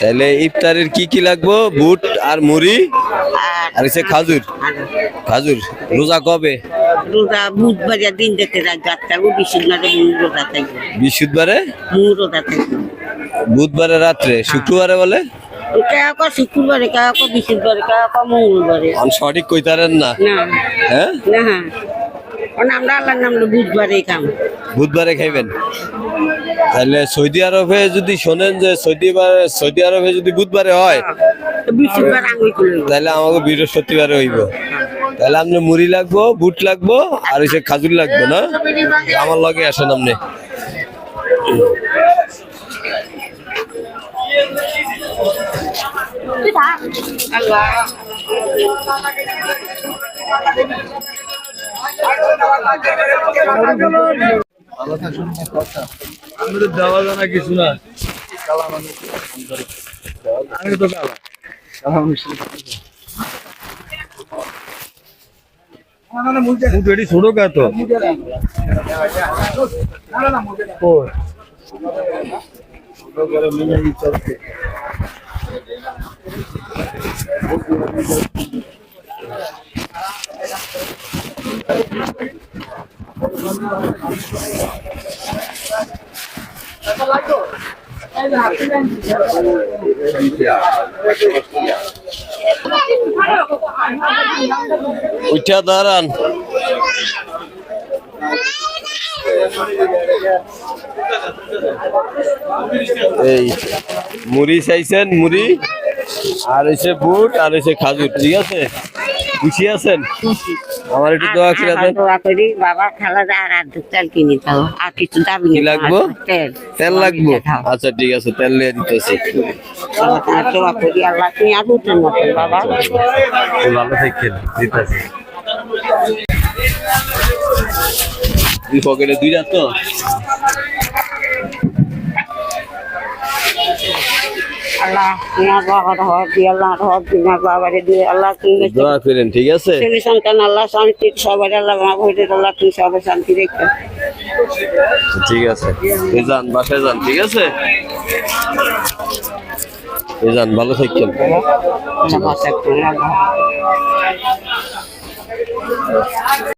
তাহলে ইফতারের কি কি লাগবো? বুট আর মুড়ি আর হচ্ছে খাজুর। খাজুর। রোজা কবে? রোজা বুধবার দিন দেখতে রাত থাকব বিশুদ্ধবারে রোজা থাকব বৃহস্পতিবারে? রোজা থাকব বুধবারে রাত্রে শুক্রবারে বলে? শুক্রবারে মঙ্গলবারে। সঠিক কইতারেন না। হ্যাঁ? না হ্যাঁ। কারণ আমরা আল্লাহর নাম বুধবারে খাম বুধবারে খাইবেন? তাহলে সৌদি আরবে যদি শোনেন যে সৌদি সৌদি আরবে যদি বুধবারে হয় খুলে তাহলে আমাকে বৃহস্পতিবারে হইব। তাহলে আপনি মুড়ি লাগবো বুট লাগবো আর হচ্ছে খাজুর লাগবে না? আমার লগে আসেন আপনি আমাদের দেওয়া জানা কিছু না। আমি তো কালা। ছোট কা তো? উঠা দাঁড়ান। এই মুড়ি চাইছেন মুড়ি আর হচ্ছে বুট আর হচ্ছে খাজুর ঠিক আছে? খুশি আছেন? আমার একটু দোয়া করে দেন। দোয়া করি বাবা খালা যা আর আধ তেল কিনি তাও আর কিছু দাবি কি লাগবো? তেল। তেল লাগবো? আচ্ছা ঠিক আছে তেল নিয়ে দিতেছি। দোয়া করি আল্লাহ তুমি আর উঠেন বাবা। ভালো থাকেন দিতেছি। দুই পকেটে দুইটা তো? আল্লাহ তোমার বাবার হক দিয়ে আল্লাহ হক তোমার বাবারে দিয়ে আল্লাহ তুমি দোয়া করেন ঠিক আছে? ছেলে সন্তান আল্লাহ শান্তি সবার আল্লাহ মা ভরে আল্লাহ তুমি সবাই শান্তি রেখে। ঠিক আছে। যান বাসায় যান ঠিক আছে? যান ভালো তুমি, আল্লাহ।